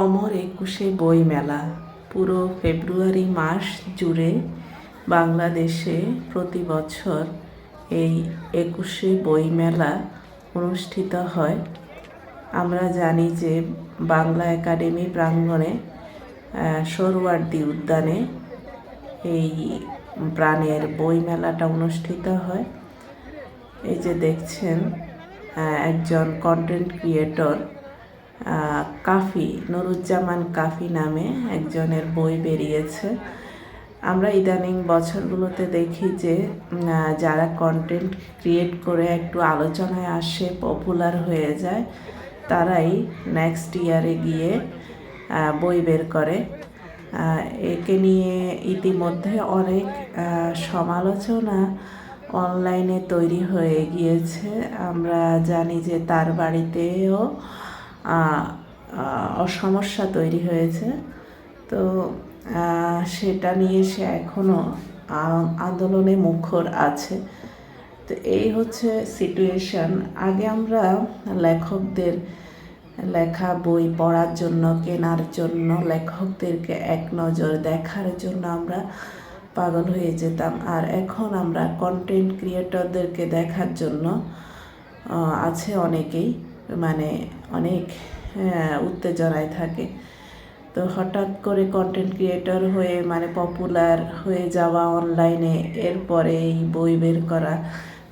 অমর একুশে বই মেলা পুরো ফেব্রুয়ারি মাস জুড়ে বাংলাদেশে প্রতি বছর এই একুশে বই মেলা অনুষ্ঠিত হয়। আমরা জানি যে বাংলা একাডেমি প্রাঙ্গণে সরোয়ার্দী উদ্যানে এই প্রাণের বই মেলাটা অনুষ্ঠিত হয়। এই যে দেখছেন একজন কন্টেন্ট ক্রিয়েটর কাফি, নুরুজ্জামান কাফি নামে একজনের বই বেরিয়েছে। আমরা ইদানিং বছরগুলোতে দেখি যে যারা কন্টেন্ট ক্রিয়েট করে একটু আলোচনায় আসে পপুলার হয়ে যায়, তারাই নেক্সট ইয়ারে গিয়ে বই বের করে। একে নিয়ে ইতিমধ্যে অনেক সমালোচনা অনলাইনে তৈরি হয়ে গিয়েছে। আমরা জানি যে তার বাড়িতেও সমস্যা তৈরি হয়েছে। তো সেটা নিয়ে সে এখনও আন্দোলনে মুখর আছে। তো এই হচ্ছে সিচুয়েশন আগে আমরা লেখকদের লেখা, বই পড়ার জন্য, কেনার জন্য, লেখকদেরকে এক নজর দেখার জন্য আমরা পাগল হয়ে যেতাম। আর এখন আমরা কন্টেন্ট ক্রিয়েটরদেরকে দেখার জন্য আছে অনেকেই। মানে অনেক উত্তেজনায় থাকে। তো হঠাৎ করে কন্টেন্ট ক্রিয়েটর হয়ে মানে পপুলার হয়ে যাওয়া অনলাইনে এরপরে এই বই বের করা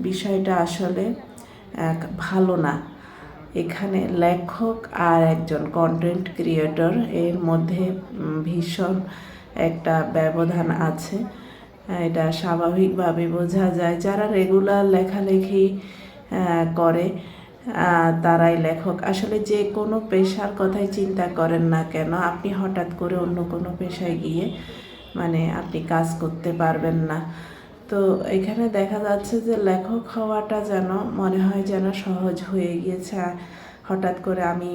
বিষয়টা আসলে এক ভালো না। এখানে লেখক আর একজন কন্টেন্ট ক্রিয়েটর এর মধ্যে ভীষণ একটা ব্যবধান আছে। এটা স্বাভাবিকভাবে বোঝা যায়। যারা রেগুলার লেখালেখি করে তারাই লেখক। আসলে যে কোনো পেশার কথাই চিন্তা করেন না কেন, আপনি হঠাৎ করে অন্য কোনো পেশায় গিয়ে মানে আপনি কাজ করতে পারবেন না। তো এখানে দেখা যাচ্ছে যে লেখক হওয়াটা যেন মনে হয় যেন সহজ হয়ে গিয়েছে। হঠাৎ করে আমি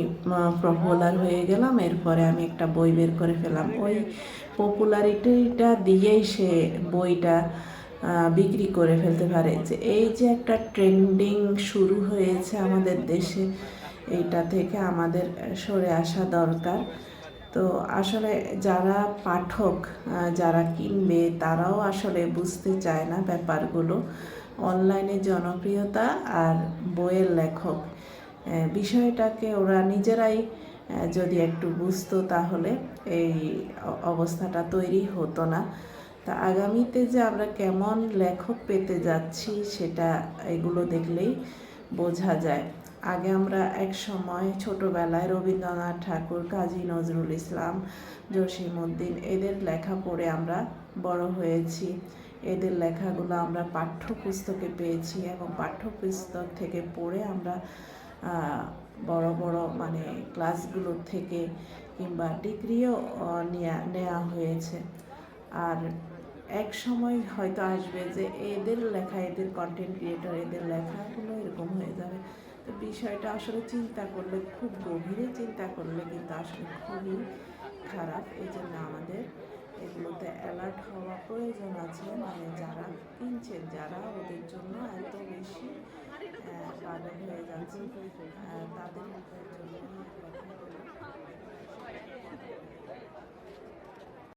পপুলার হয়ে গেলাম, এরপরে আমি একটা বই বের করে ফেলাম ওই পপুলারিটিটা দিয়েই সে বইটা বিক্রি করে ফেলতে পারে। যে এই যে একটা ট্রেন্ডিং শুরু হয়েছে আমাদের দেশে, এইটা থেকে আমাদের সরে আসা দরকার। তো আসলে যারা পাঠক যারা কিনবে, তারাও আসলে বুঝতে চায় না ব্যাপারগুলো। অনলাইনে জনপ্রিয়তা আর বইয়ের লেখক বিষয়টাকে ওরা নিজেরাই যদি একটু বুঝতো তাহলে এই অবস্থাটা তৈরি হতো না। তা আগামীতে যে আমরা কেমন লেখক পেতে যাচ্ছি সেটা এগুলো দেখলেই বোঝা যায়। আগে আমরা এক সময় ছোটবেলায় রবীন্দ্রনাথ ঠাকুর, কাজী নজরুল ইসলাম, জসিমউদ্দিন এদের লেখা পড়ে আমরা বড় হয়েছি। এদের লেখাগুলো আমরা পাঠ্যপুস্তকে পেয়েছি এবং পাঠ্যপুস্তক থেকে পড়ে আমরা বড় বড় মানে ক্লাসগুলোর থেকে কিংবা ডিগ্রিও নেওয়া হয়েছে। আর এক সময় হয়তো আসবে যে এদের লেখা এদের কন্টেন্ট ক্রিয়েটর এদের লেখাগুলো এরকম হয়ে যাবে। তো বিষয়টা আসলে চিন্তা করলে খুব গভীরে চিন্তা করলে কিন্তু আসলে খুবই খারাপ। এই জন্য আমাদের এগুলোতে অ্যালার্ট হওয়া প্রয়োজন আছে। মানে যারা কিনছেন যারা ওদের জন্য এত বেশি আহ, হয়ে যাচ্ছে তাদের